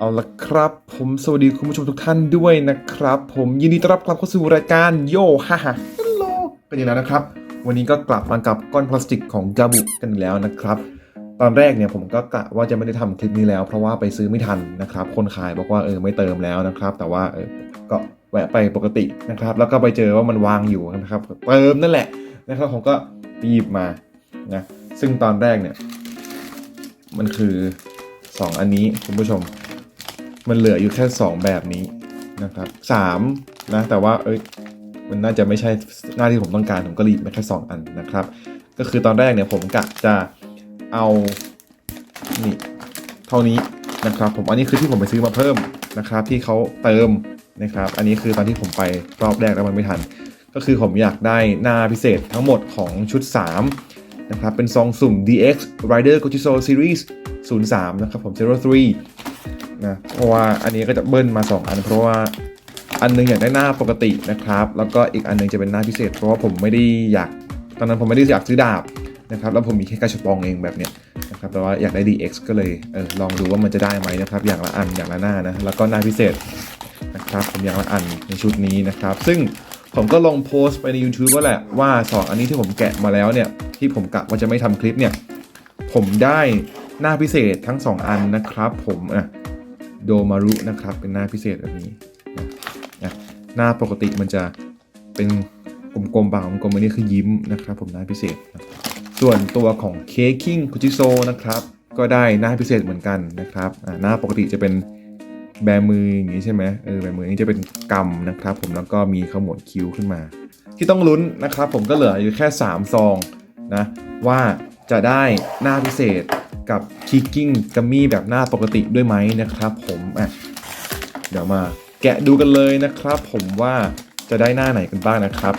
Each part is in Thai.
เอาละครับ ผมสวัสดีคุณผู้ชมทุกท่านด้วยนะครับ ผมยินดีต้อนรับกลับเข้าสู่รายการโยฮ่าฮ่าฮัลโหลกันอีกแล้วนะครับ วันนี้ก็กลับมากับก้อนพลาสติกของกาบุกันอีกแล้วนะครับ ตอนแรกเนี่ยผมก็กะว่าจะไม่ได้ทำคลิปนี้แล้ว เพราะว่าไปซื้อไม่ทันนะครับ คนขายบอกว่าเออไม่เติมแล้วนะครับ แต่ว่าเออก็แวะไปปกตินะครับ แล้วก็ไปเจอว่ามันวางอยู่นะครับ เติมนั่นแหละนะครับผมก็ปหยิบมานะซึ่งตอนแรกเนี่ยมันคือ 2 อันนี้คุณผู้ชม มันเหลืออยู่แค่ 2 แบบนี้นะครับสามนะแต่ว่าเอ้ยมันน่าจะไม่ใช่หน้าที่ผมต้องการผมก็รีบมาแค่ 2 อันนะครับ ก็คือตอนแรกเนี่ยผมกะจะเอานี่เท่านี้นะครับ ผมอันนี้คือที่ผมไปซื้อมาเพิ่มนะครับ ที่เขาเติมนะครับ อันนี้คือตอนที่ผมไปรอบแรกแล้วมันไม่ทัน ก็คือผมอยากได้หน้าพิเศษทั้งหมดของชุด 3 นะครับ เป็นซองสุ่ม DX Rider g o c h i s o Series 03 นะครับผม 03 นะเพราะว่าอันนี้ก็จะเบิ้ลมา 2 อัน เพราะว่าอันหนึงอยากได้หน้าปกตินะครับ แล้วก็อีกอันหนึงจะเป็นหน้าพิเศษ เพราะว่าผมไม่ได้อยากตอนนั้นผมไม่ได้อยากซื้อดาบนะครับแล้วผมมีแค่กระชปองเองแบบเนี้ยนะครับแต่ว่าอยากได้ DX ก็เลยเออลองดูว่ามันจะได้ไหมนะครับ อย่างละอันอย่างละหน้านะแล้วก็หน้าพิเศษนะครับผมอย่างละอันในชุดนี้นะครับ ซึ่งผมก็ลงโพสต์ไปใน YouTube ว่าแหละว่า 2 อันนี้ที่ผมแกะมาแล้วเนี่ยที่ผมกะว่าจะไม่ทำคลิปเนี่ยผมได้หน้าพิเศษทั้ง 2 อันนะครับ ผมอะ โดมารุนะครับ เป็นหน้าพิเศษแบบนี้นะหน้าปกติมันจะเป็นกลมๆบางกลมๆอันนี้คือยิ้มนะครับ ผมหน้าพิเศษ ส่วนตัวของเคคิงคุจิโซนะครับ ก็ได้หน้าพิเศษเหมือนกันนะครับหน้าปกติจะเป็นแบมืออย่างนี้ใช่ไหมเออแบมือนี้จะเป็นกำนะครับ ผมแล้วก็มีขมวดคิ้วขึ้นมา ที่ต้องลุ้นนะครับ ผมก็เหลืออยู่แค่ 3 ซองนะว่าจะได้หน้าพิเศษ กับคิกกิ้งกัมมี่แบบหน้าปกติด้วยไหมนะครับ ผมอะเดี๋ยวมาแกะดูกันเลยนะครับ ผมว่าจะได้หน้าไหนกันบ้างนะครับ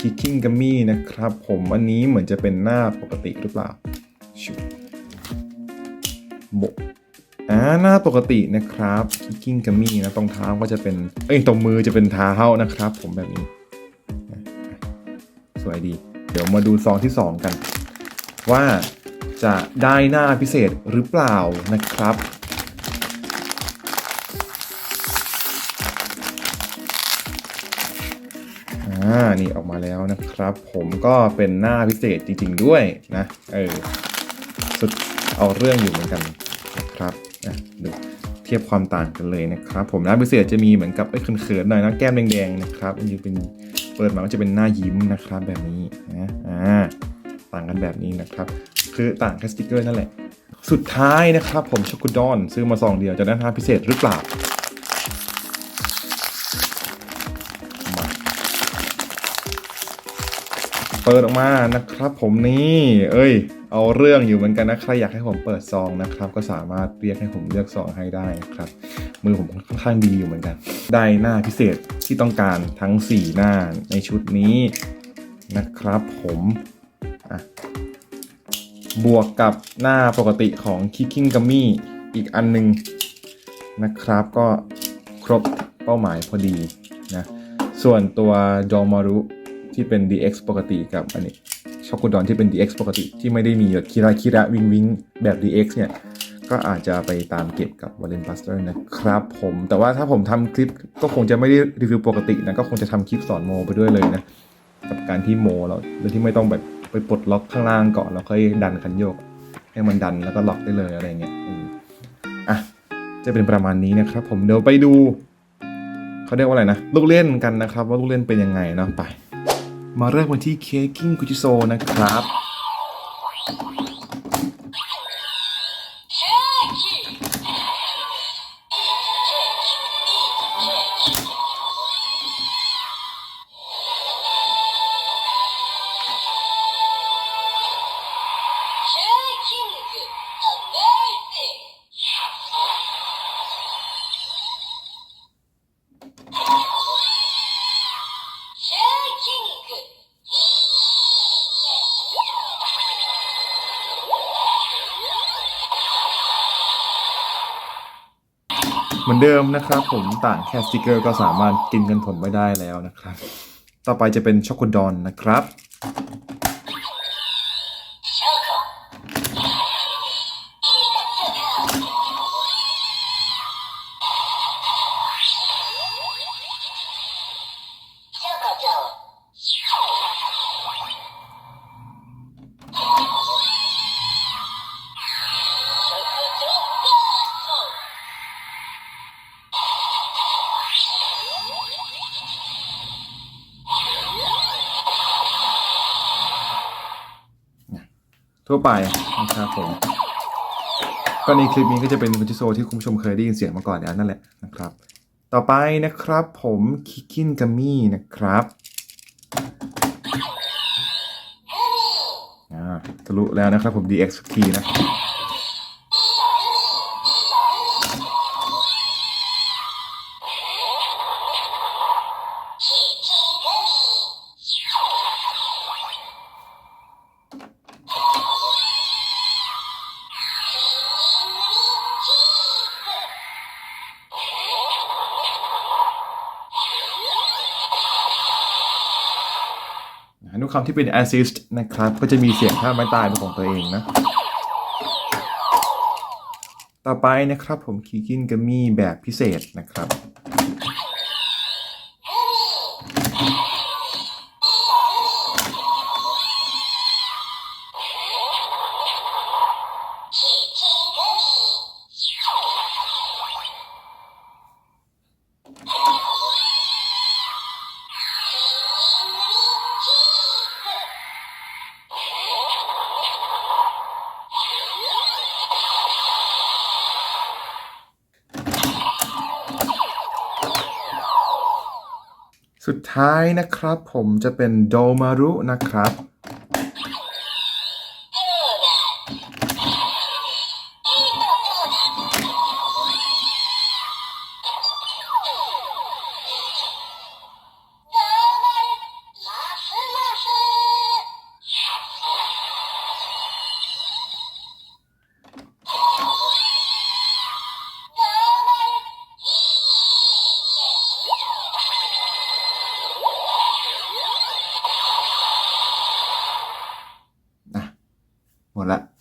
คิกกิ้งกัมมี่นะครับ ผมอันนี้เหมือนจะเป็นหน้าปกติหรือเปล่าชิวโบอ่าหน้าปกตินะครับคิกกิ้งกัมมี่นะตรงเท้าก็จะเป็นเอ้ยตรงมือจะเป็นเท้านะครับ ผมแบบนี้ สวยดี เดี๋ยวมาดูซองที่ 2 กัน ว่าจะได้หน้าพิเศษหรือเปล่านะครับ อ่า นี่ออกมาแล้วนะครับ ผมก็เป็นหน้าพิเศษจริงๆด้วยนะ เออ สุดเอาเรื่องอยู่เหมือนกันนะครับอะดูเทียบความต่างกันเลยนะครับ ผมหน้าพิเศษจะมีเหมือนกับไอ้เขินๆหน่อยนะแก้มแดงๆนะครับมันจะเป็น เปิดมาก็จะเป็นหน้ายิ้มนะครับแบบนี้นะอ่าต่างกันแบบนี้นะครับ คือต่างแค่สติกเกอร์นั่นแหละ สุดท้ายนะครับผมช็อกโกดอน ซื้อมาซองเดียวจะได้หน้าพิเศษหรือเปล่ามาเปิดออกมานะครับผมนี่เอ้ยเอาเรื่องอยู่เหมือนกันนะ ใครอยากให้ผมเปิดซองนะครับ ก็สามารถเรียกให้ผมเลือกซองให้ได้นะครับ มือผมค่อนข้างดีอยู่เหมือนกัน ได้หน้าพิเศษ ที่ต้องการทั้ง 4 หน้าในชุดนี้นะครับผมบวกกับหน้าปกติของ Kicking Gummy อีกอันหนึงนะครับก็ครบเป้าหมายพอดีนะส่วนตัวดอมารุที่เป็น DX ปกติกับอันนี้ช็อกโกดอนที่เป็น DX ปกติที่ไม่ได้มีแบบคิระคิระวิงวิงแบบ DX เนี่ย ก็อาจจะไปตามเก็บกับ v a l e n b u s t e r นะครับผมแต่ว่าถ้าผมทำคลิปก็คงจะไม่ได้รีวิวปกตินะก็คงจะทำคลิปสอนโมไปด้วยเลยนะ กับการที่โมเราโดยที่ไม่ต้องแบบไปปลดล็อกข้างล่างก่อนแล้วค่อยดันคันโยก ให้มันดันแล้วก็ล็อกได้เลยอะไรเงี้ยอะจะเป็นประมาณนี้นะครับ ผมเดี๋ยวไปดูเขาเรียกว่าอะไรนะลูกเล่นกันนะครับ ว่าลูกเล่นเป็นยังไงนะไป มาเริ่มกันที่เคกิ้งกุจิโซนะครับ เหมือนเดิมนะครับ ผมต่างแค่สติกเกอร์ก็สามารถกินกันผลไม่ได้แล้วนะครับ ต่อไปจะเป็นช็อกโกดอนนะครับ ทั่วไปนะครับผมก็ในคลิปนี้ก็จะเป็นคุจิโซที่คุณผู้ชมเคยได้ยินเสียงมาก่อนแล้วนั่นแหละนะครับ ต่อไปนะครับผมคิกินกามี่นะครับอ่าทะลุแล้วนะครับผม DXP นะ ทุกคำที่เป็น assist นะครับ ก็จะมีเสียงท่าไม้ตายเป็นของตัวเองนะ ต่อไปนะครับผมคีกินกามี่แบบพิเศษนะครับ สุดท้ายนะครับผมจะเป็นโดมารุนะครับ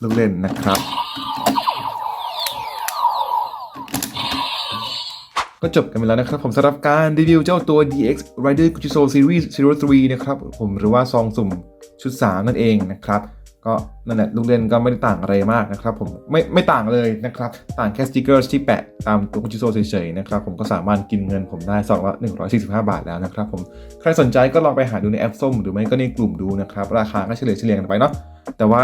ลูกเล่นนะครับ ก็จบกันไปแล้วนะครับ ผมสำหรับการรีวิวเจ้าตัว DX Rider Kuchiso Series 03 นะครับผมหรือว่าซองสุ่มชุด 3 นั่นเองนะครับ ก็นั่นแหละลูกเล่นก็ไม่ได้ต่างอะไรมากนะครับ ผมไม่ไม่ต่างเลยนะครับ ต่างแค่สติกเกอร์ที่แปะตามตัว Kuchiso เฉยๆนะครับ ผมก็สามารถกินเงินผมได้ซองละ145 บาทแล้วนะครับผมใครสนใจก็ลองไปหาดูในแอปส้ม หรือไม่ก็ในกลุ่มดูนะครับ ราคาก็เฉลี่ยเฉลี่ยกันไปเนาะแต่ว่า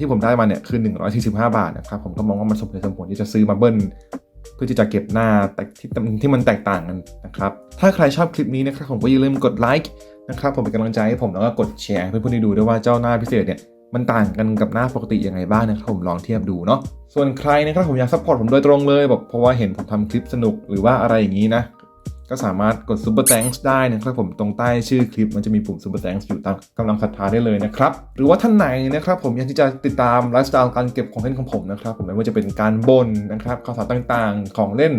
ที่ผมได้มาเนี่ยคือ 145 บาทนะครับผมก็มองว่ามันสมเหตุสมผลที่จะซื้อมาเบิ้ลเพื่อที่จะเก็บหน้าแต่ที่ที่มันแตกต่างกันนะครับถ้าใครชอบคลิปนี้นะครับผมก็อย่าลืมกดไลค์นะครับผมเป็นกำลังใจให้ผมแล้วก็กดแชร์ให้เพื่อนๆได้ดูด้วยว่าเจ้าหน้าพิเศษเนี่ยมันต่างกันกับหน้าปกติยังไงบ้างนะครับผมลองเทียบดูเนาะส่วนใครนะครับผมอยากซัพพอร์ตผมโดยตรงเลยแบบเพราะว่าเห็นผมทำคลิปสนุกหรือว่าอะไรอย่างนี้นะ ก็สามารถกด Super Thanks ได้นะครับผมตรงใต้ชื่อคลิปมันจะมีปุ่ม Super Thanks อยู่ตามกำลังศรัทธาได้เลยนะครับ หรือว่าท่านไหนนะครับผมอยากที่จะติดตามไลฟ์สไตล์การเก็บของเล่นของผมนะครับผมไม่ว่าจะเป็นการบ่นนะครับข่าวสารต่างๆ ของเล่น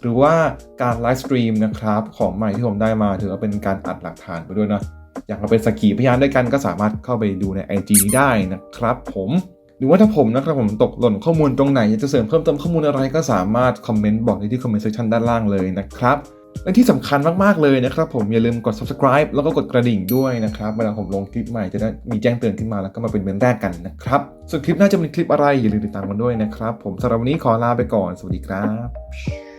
หรือว่าการไลฟ์สตรีมนะครับของใหม่ที่ผมได้มาถือว่าเป็นการอัดหลักฐานไปด้วยนะอยากมาเป็นสกีพยานด้วยกันก็สามารถเข้าไปดูใน IG นี้ได้นะครับผมหรือว่าถ้าผมนะครับผมตกหล่นข้อมูลตรงไหนอยากจะเสริมเพิ่มเติมข้อมูลอะไรก็สามารถคอมเมนต์บอกได้ที่คอมเมนต์เซ c ชันด้านล่างเลยนะครับ และที่สำคัญมาก ๆ เลยนะครับผมอย่าลืมกด subscribe แล้วก็กดกระดิ่งด้วยนะครับเวลาผมลงคลิปใหม่จะได้มีแจ้งเตือนขึ้นมาแล้วก็มาเป็นเบนแรกกันนะครับส่วนคลิปหน้าจะเป็นคลิปอะไรอย่าลืมติดตามกันด้วยนะครับ ผมสำหรับวันนี้ขอลาไปก่อน สวัสดีครับ